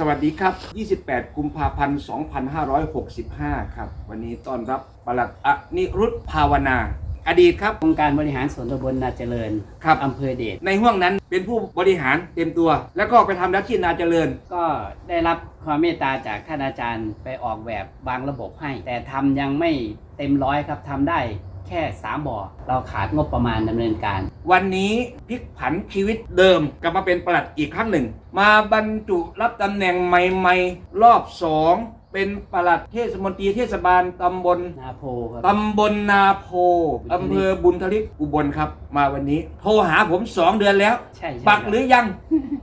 สวัสดีครับ 28 กุมภาพันธ์ 2565 ครับ วันนี้ต้อนรับปลัดอนิรุตภาวนา อดีตครับ องค์การบริหารส่วนตำบลนาเจริญครับอำเภอเดช ในห่วงนั้นเป็นผู้บริหารเต็มตัว แล้วก็ไปทำหน้าที่นาเจริญ ก็ได้รับความเมตตาจากท่านอาจารย์ไปออกแบบวางระบบให้ แต่ทำยังไม่เต็มร้อยครับทำได้ แค่ 3 บ่อ เราขาดงบประมาณดำเนินการ วันนี้พลิกผันชีวิตเดิมกลับมาเป็นปลัดอีกครั้งหนึ่ง มาบรรจุรับตำแหน่งใหม่ ๆ รอบสอง เป็นปลัดเทศมนตรีเทศบาลตำบลนาโพครับ ตำบลนาโพบุญทลิกอำเภอบุญทลิกอุบลครับ มาวันนี้ โทรหาผมสองเดือนแล้ว ใช่ใช่ปักคหรือยัง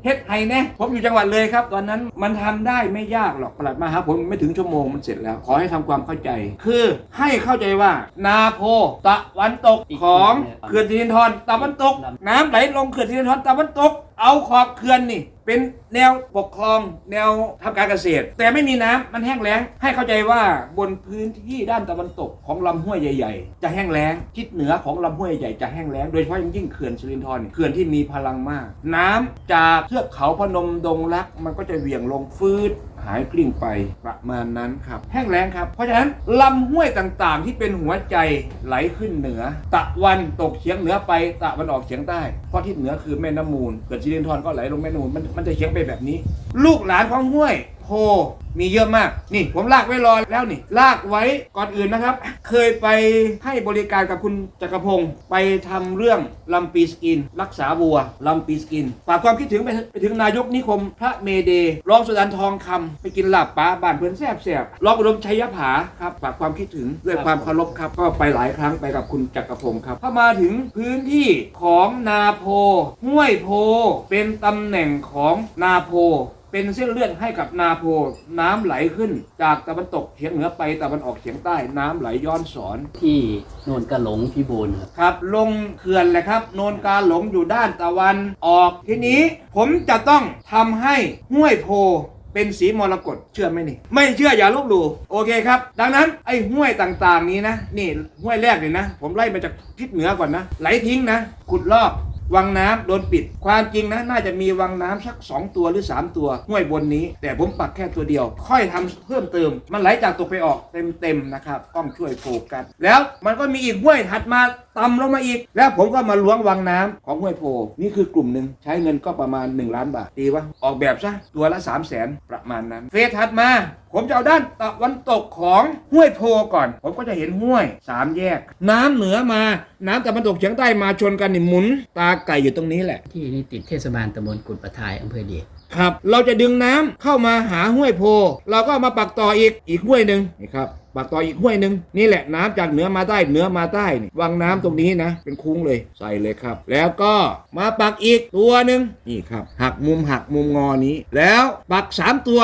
เฮ็ดไห้แน่ผมอยู่จังหวัดเลยครับ ตอนนั้นมันทำได้ไม่ยากหรอกปลัดมาหาผมไม่ถึงชั่วโมงมันเสร็จแล้ว ขอให้ทำความเข้าใจ คือให้เข้าใจว่า นาโพตะวันตกของเขื่อนสิรินธรตะวันตก น้ำไหลลงเขื่อนสิรินธรตะวันตก เอาขอบเขื่อนนี่ เป็นแนวปกครองแนวทำการเกษตร แต่ไม่มีน้ำมันแห้งแล้ง ให้เข้าใจว่าบนพื้นที่ด้านตะวันตกของลำห้วยใหญ่ ๆ จะแห้งแล้งทิศเหนือของลำห้วยใหญ่จะแห้งแล้งโดยเฉพาะยิ่งเขื่อนสิรินทรเขื่อนที่มีพลังมาก น้ำจากเทือกเขาพนมดงรักมันก็จะเหวี่ยงลงฟืด หายกลิ้งไปประมาณนั้นครับ แห้งแล้งครับ เพราะฉะนั้นลำห้วยต่างๆ ที่เป็นหัวใจไหลขึ้นเหนือ ตะวันตกเฉียงเหนือไปตะวันออกเฉียงใต้ เพราะทิศเหนือคือแม่น้ำมูลเกิดชิรินทรก็ไหลลงแม่น้ำมูลมันมันจะเฉียงไปแบบนี้ ลูกหลานของห้วย โพมีเยอะมาก นี่ผมลากไว้รอแล้วนี่ ลากไว้ก่อนอื่นนะครับ เคยไปให้บริการกับคุณจักรพงศ์ไปทำเรื่องลำปีสกิน รักษาวัวลำปีสกินฝากความคิดถึงไปไปถึงนายกนิคม พระเมเดรองสุดันทองคำไปกินลาบป้าบ้านเพื่อนแซบแซบรองอุดมชัยผาครับฝากความคิดถึงด้วยความเคารพครับ ก็ไปหลายครั้งไปกับคุณจักรพงศ์ครับถ้ามาถึงพื้นที่ของนาโพห้วยโพ เป็นตำแหน่งของนาโพ เป็นเส้นเลือดให้กับนาโพน้ำไหลขึ้น จากตะวันตกเฉียงเหนือไปตะวันออกเฉียงใต้น้ำไหลย้อนสอนที่โนนกระหลงพิบูลครับครับ ลงเขื่อนแหละครับ โนนกาหลงอยู่ด้านตะวันออกทีนี้ ผมจะต้องทำให้ห้วยโพเป็นสีมรกตเชื่อไหมนี่ ไม่เชื่ออย่าลบหลู่โอเคครับ ดังนั้นไอ้ห้วยต่างๆนี้นะ นี่ห้วยแรกเลยนะ ผมไล่มาจากทิศเหนือก่อนนะ ไหลทิ้งนะขุดลอก วังน้ำโดนปิด ความจริงนะน่าจะมีวังน้ำสัก 2 ตัวหรือ 3 ตัวห้วยบนนี้ แต่ผมปักแค่ตัวเดียว ค่อยทำเพิ่มเติม มันไหลจากตกไปออกเต็มๆนะครับต้องช่วยโฟกัสแล้วมันก็มีอีกห้วยถัดมาต่ำลงมาอีก แล้วผมก็มาล้วงวังน้ำของห้วยโพ นี่คือกลุ่มหนึ่งใช้เงินก็ประมาณ 1 ล้านบาทดีวะออกแบบซะตัวละ 3 0 0แสนประมาณนั้น เฟสถัดมา ผมจะเอาด้านตะวันตกของห้วยโพก่อน ผมก็จะเห็นห้วยสามแยก น้ำเหนือมา น้ำตะวันตกเฉียงใต้มาชนกันนี่หมุน ตาไก่อยู่ตรงนี้แหละ ที่นี่ติดเทศบาลตำบลกุดประทายอำเภอเดชครับ เราจะดึงน้ำเข้ามาหาห้วยโพ เราก็เอามาปักต่ออีกอีกห้วยหนึ่งนี่ครับปักต่ออีกห้วยหนึ่งนี่แหละน้ำจากเหนือมาใต้เหนือมาใต้นี่วังน้ำตรงนี้นะ เป็นคุ้งเลยใส่เลยครับ แล้วก็มาปักอีกตัวหนึ่งนี่ครับหักมุมหักมุมงอนี้ แล้วปักสามตัว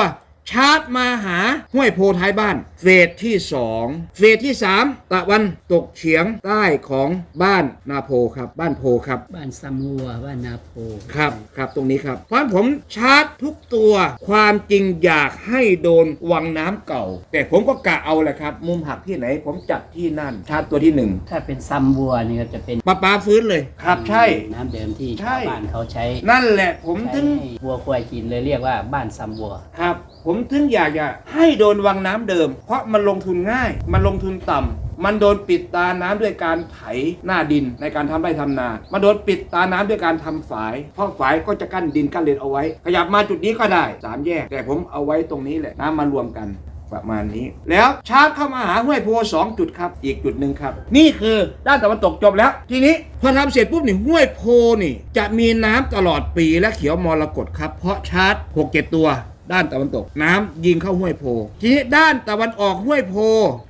ชาร์จมาหาห้วยโพท้ายบ้าน เฟสที่ 2 เฟสที่ 3 ตะวันตกเฉียงใต้ของบ้านนาโพครับ บ้านโพครับ บ้านซัมวัวบ้านนาโพครับครับตรงนี้ครับเพราะฉะนั้นผมชาร์จทุกตัวความจริงอยากให้โดนวังน้ำเก่า แต่ผมก็กะเอาแหละครับ มุมหักที่ไหน ผมจัดที่นั่น ชาร์จตัวที่หนึ่งถ้าเป็นซัมวัวนี่ก็จะเป็นปลาปลาฟื้นเลยครับใช่ น้ำเดิมที่ใช่ชาวบ้านเขาใช้ นั่นแหละผมใช้ถึงให้วัวควายกินเลยเรียกว่าบ้านซัมวัวครับผมถึงอยากจะให้โดนวังน้ำเดิม เพราะมันลงทุนง่าย มันลงทุนต่ำมันโดนปิดตาน้ำด้วยการไถหน้าดินในการทำไร่ทำนา มันโดนปิดตาน้ำด้วยการทำฝาย เพราะฝายก็จะกั้นดินกั้นเลนเอาไว้ ขยับมาจุดนี้ก็ได้สามแยก แต่ผมเอาไว้ตรงนี้แหละน้ำมารวมกันประมาณนี้ แล้วชาร์จเข้ามาหาห้วยโพสองจุดครับ อีกจุดหนึ่งครับ นี่คือด้านตะวันตกจบแล้ว ทีนี้พอทำเสร็จปุ๊บนี่ห้วยโพนี่ จะมีน้ำตลอดปีและเขียวมรกตครับ เพราะชาร์จหกเจ็ดตัว ด้านตะวันตก น้ำยิงเข้าห้วยโพทีนี้ด้านตะวันออกห้วยโพ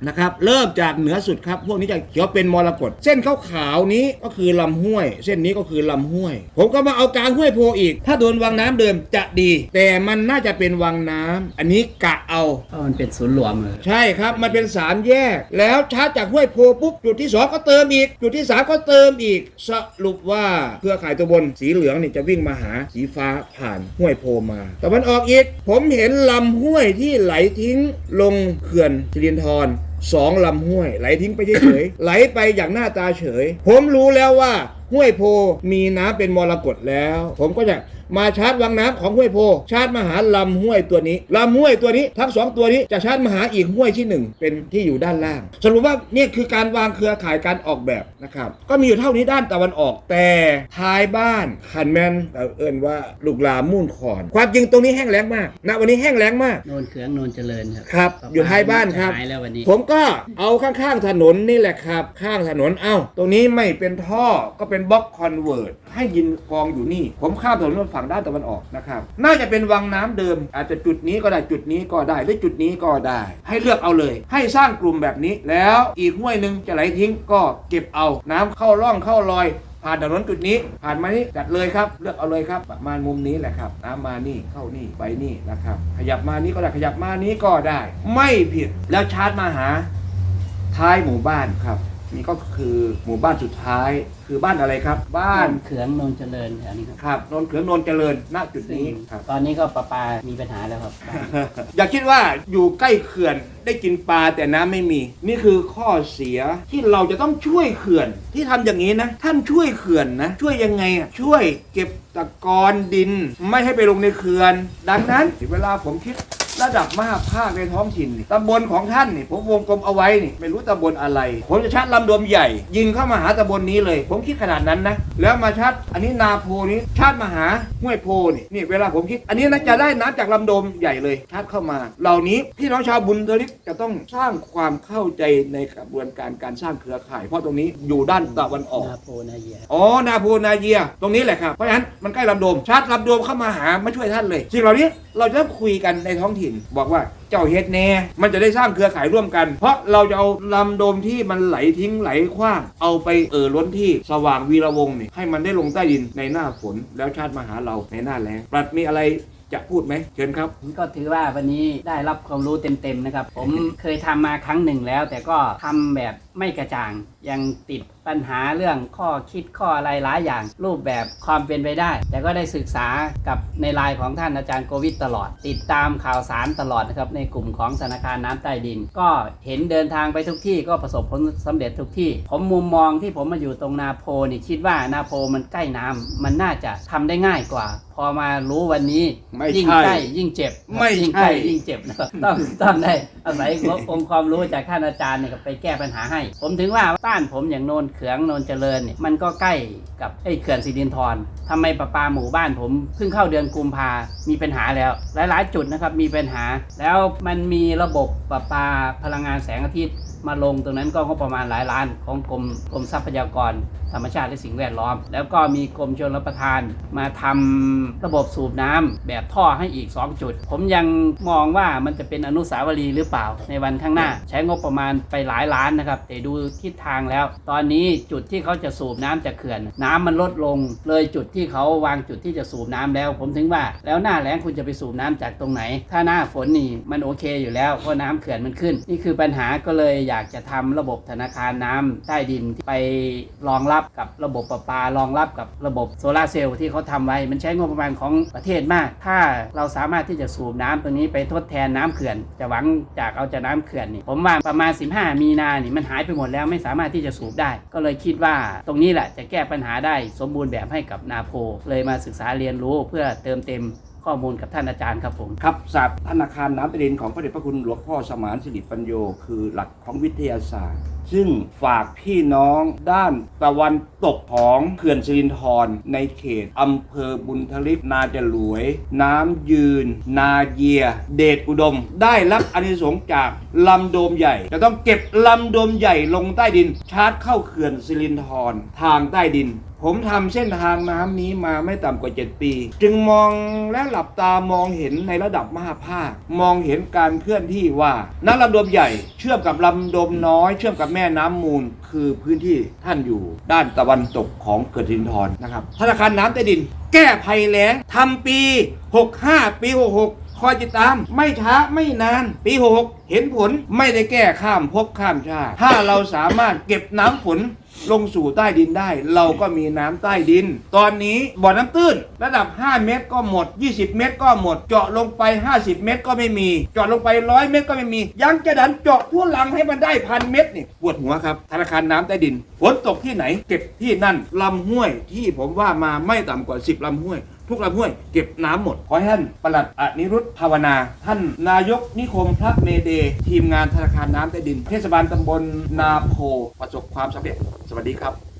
นะครับเริ่มจากเหนือสุดครับพวกนี้จะเขียวเป็นมรกตเส้นขาวๆนี้ก็คือลำห้วย เส้นนี้ก็คือลำห้วย ผมก็มาเอากลางห้วยโพอีก ถ้าโดนวังน้ำเดิมจะดี แต่มันน่าจะเป็นวังน้ำอันนี้กะเอาเพราะมันเป็นศูนย์รวมเลยใช่ครับมันเป็นสามแยก แล้วชาร์จจากห้วยโพปุ๊บจุดที่ 2 ก็เติมอีก จุดที่ 3 ก็เติมอีกสรุปว่าเครือข่ายตัวบนสีเหลืองนี่จะวิ่งมาหาสีฟ้าผ่านห้วยโพมาแต่มันออกอีกผผมเห็นลำห้วยที่ไหลทิ้งลงเขื่อนสิรินธรสองลำห้วย ไหลทิ้งไปเฉยๆไหลไปอย่างหน้าตาเฉย ผมรู้แล้วว่า ห้วยโพมีน้ำเป็นมรกตแล้ว ผมก็จะมาชาร์จวังน้ำของห้วยโพ ชาร์จมาหาลำห้วยตัวนี้ลำห้วยตัวนี้ทั้งสองตัวนี้จะชาร์จมาหาอีกห้วยที่หนึ่งเป็นที่อยู่ด้านล่าง สรุปว่านี่คือการวางเครือข่ายการออกแบบนะครับ ก็มีอยู่เท่านี้ด้านตะวันออก แต่ท้ายบ้านขันแมนเอ่อเอินว่าลูกหลามมุ่นคอน ความจริงตรงนี้แห้งแล้งมากณวันนี้แห้งแล้งมากโนนเขืองโนนเจริญครับครับอยู่ท้ายบ้านครับหายแล้ววันนี้ผมก็เอาข้างๆถนนนี่แหละครับ ข้างถนนเอ้า ตรงนี้ไม่เป็นท่อก็เป็นบล็อกคอนเวิร์ตให้ยินกองอยู่นี่ ผมข้ามถนนฝั่งด้านตะวันออกนะครับ น่าจะเป็นวังน้ำเดิม อาจจะจุดนี้ก็ได้จุดนี้ก็ได้หรือจุดนี้ก็ได้ ให้เลือกเอาเลย ให้สร้างกลุ่มแบบนี้ แล้วอีกห้วยหนึ่งจะไหลทิ้งก็เก็บเอาน้ำเข้าร่องเข้ารอยผ่านถนนจุดนี้ ผ่านมานี่จัดเลยครับ เลือกเอาเลยครับ ประมาณมุมนี้แหละครับน้ำมานี่เข้านี่ไปนี่นะครับ ขยับมานี้ก็ได้ขยับมานี้ก็ได้ ไม่ผิดแล้วชาร์จมาหาท้ายหมู่บ้านครับ นี่ก็คือหมู่บ้านสุดท้าย คือบ้านอะไรครับ บ้านเขืองโนนเจริญแถวนี้ครับครับนนเขืองนนเจริญณจุดซึ่งนี้ครับ ตอนนี้ก็ประปามีปัญหาแล้วครับ อย่าคิดว่าอยู่ใกล้เขื่อนได้กินปลาแต่น้ำไม่มี นี่คือข้อเสียที่เราจะต้องช่วยเขื่อน ที่ทำอย่างนี้นะ ท่านช่วยเขื่อนนะ ช่วยยังไงอะช่วยเก็บตะกอนดิน ไม่ให้ไปลงในเขื่อน ดังนั้นเวลาผมคิด ระดับมหาภาคในท้องถิ่นนี่ตำบลของท่านนี่ผมวงกลมเอาไว้นี่ไม่รู้ตำบลอะไร ผมจะชาร์จลำดมใหญ่ ยิงเข้ามาหาตำบลนี้เลย ผมคิดขนาดนั้นนะแล้วมาชาร์จอันนี้นาโพนี้ชาร์จมาหาห้วยโพนี่นี่เวลาผมคิด อันนี้นะจะได้น้ำจากลำดมใหญ่เลยชาร์จเข้ามา เหล่านี้พี่น้องชาวบุญทลิกจะต้องสร้างความเข้าใจในกระบวนการการสร้างเครือข่าย เพราะตรงนี้อยู่ด้านตะวันออกนาโพนาเยียอ๋อนาโพนาเยีย ตรงนี้แหละครับเพราะฉะนั้นมันใกล้ลำโดมชาร์จลำโดมเข้ามาหามาช่วยท่านเลยสิ่งเหล่านี้เราจะคุยกันในท้องถิ่น บอกว่าเจ้าเฮ็ดแน่มันจะได้สร้างเครือข่ายร่วมกัน เพราะเราจะเอาลำโดมที่มันไหลทิ้งไหลขว้าง เอาไปเอ่อล้นที่สว่างวีระวงนี่ให้มันได้ลงใต้ดินในหน้าฝนแล้วชาติมาหาเราในหน้าแล้งปรัดมีอะไรจะพูดไหมเชิญครับ ผมก็ถือว่าวันนี้ได้รับความรู้เต็มๆนะครับ ผมเคยทำมาครั้งหนึ่งแล้ว แต่ก็ทำแบบไม่กระจ่าง ยังติดปัญหาเรื่องข้อคิดข้ออะไรหลายอย่าง รูปแบบความเป็นไปได้ แต่ก็ได้ศึกษากับในไลน์ของท่านอาจารย์โกวิทตลอด ติดตามข่าวสารตลอดนะครับในกลุ่มของธนาคารน้ำใต้ดิน ก็เห็นเดินทางไปทุกที่ก็ประสบผลสำเร็จทุกที่ ผมมุมมองที่ผมมาอยู่ตรงนาโพนี่คิดว่านาโพมันใกล้น้ำมันน่าจะทำได้ง่ายกว่า พอมารู้วันนี้ไม่ยิ่งใช่ใกล้ยิ่งเจ็บไม่ยิ่งใช่ใกล้ยิ่งเจ็บนะครับต้องต้องได้อาศัยองค์ความรู้จากท่านอาจารย์เนี่ยไปแก้ปัญหาให้ ผมถึงว่าบ้านผมอย่างโนนเขืองโนนเจริญเนี่ยมันก็ใกล้กับไอ้เขื่อนสิรินทรทำไมประปาหมู่บ้านผมเพิ่งเข้าเดือนกุมภามีปัญหาแล้ว หลายๆ จุดนะครับมีปัญหา แล้วมันมีระบบประปาพลังงานแสงอาทิตย์ มาลงตรงนั้นก็งบประมาณหลายล้านของกรมกรมทรัพยากร ธรรมชาติและสิ่งแวดล้อม แล้วก็มีกรมชลประทาน มาทำระบบสูบน้ำแบบท่อให้อีก 2 จุด ผมยังมองว่ามันจะเป็นอนุสาวรีย์หรือเปล่า ในวันข้างหน้า ใช้งบประมาณไปหลายล้านนะครับแต่ดูทิศทางแล้ว ตอนนี้จุดที่เขาจะสูบน้ำจากเขื่อน น้ำมันลดลง เลยจุดที่เขาวางจุดที่จะสูบน้ำแล้ว ผมถึงว่าแล้วหน้าแล้งคุณจะไปสูบน้ำจากตรงไหน ถ้าหน้าฝนนี่มันโอเคอยู่แล้วเพราะน้ำเขื่อนมันขึ้น นี่คือปัญหาก็เลยอยากจะทำระบบธนาคารน้ำใต้ดินไปรองรับกับระบบประปารองรับกับระบบโซลาร์เซลล์ที่เขาทำไว้ มันใช้งบประมาณของประเทศมาก ถ้าเราสามารถที่จะสูบน้ำตรงนี้ไปทดแทนน้ำเขื่อน จะหวังจากเอาจากน้ำเขื่อนนี่ผมว่าประมาณ 15 มีนานี่มันหายไปหมดแล้วไม่สามารถที่จะสูบได้ ก็เลยคิดว่าตรงนี้แหละจะแก้ปัญหาได้สมบูรณ์แบบให้กับนาโพเลยมาศึกษาเรียนรู้เพื่อเติมเต็ม ข้อมูลกับท่านอาจารย์ครับผม ครับศาสตร์ธนาคารน้ำใต้ดินของพระเดชพระคุณหลวงพ่อสมานสิริปัญโยคือหลักของวิทยาศาสตร์ ซึ่งฝากพี่น้องด้านตะวันตกของเขื่อนสิรินธรในเขตอำเภอบุญทลิกนาจะหลวย น้ำยืน นาเยีย เดชอุดม ได้รับอานิสงส์จากลำโดมใหญ่ จะต้องเก็บลำโดมใหญ่ลงใต้ดิน ชาร์จเข้าเขื่อนสิรินธรทางใต้ดินผมทำเส้นทางน้ำนี้มาไม่ต่ำกว่า 7 ปี จึงมองและหลับตามองเห็นในระดับมหาภาค มองเห็นการเคลื่อนที่ว่า น้ำลำดมใหญ่เชื่อมกับลำดมน้อยเชื่อมกับแม่ม่น้ำมูลคือพื้นที่ท่านอยู่ด้านตะวันตกของเกิดทินทรนะครับธนาคารน้ำใต้ดิน แก้ภัยแล้งทำปี 65 ปี 66 คอยติดตามไม่ช้าไม่นาน ปีหกเห็นผลไม่ได้แก้ข้ามภพข้ามชาติถ้าเราสามารถเก็บน้ำฝนลงสู่ใต้ดินได้ เราก็มีน้ำใต้ดิน ตอนนี้บ่อน้ำตื้น ระดับ 5 เมตรก็หมด 20 เมตรก็หมด เจาะลงไป 50 เมตรก็ไม่มี เจาะลงไป 100 เมตรก็ไม่มี ยังจะดันเจาะทั่วหลังให้มันได้พันเมตรนี่ปวดหัวครับ ธนาคารน้ำใต้ดินฝนตกที่ไหน เก็บที่นั่นลำห้วยที่ผมว่ามาไม่ต่ำกว่า 10ลำห้วย ทุกลำห้วยเก็บน้ำหมด ขอให้ท่านปลัดอนิรุตภาวนา ท่านนายกนิคมพระเมเด ทีมงานธนาคารน้ำใต้ดิน เทศบาลตำบลนาโพประสบความสำเร็จ สวัสดีครับ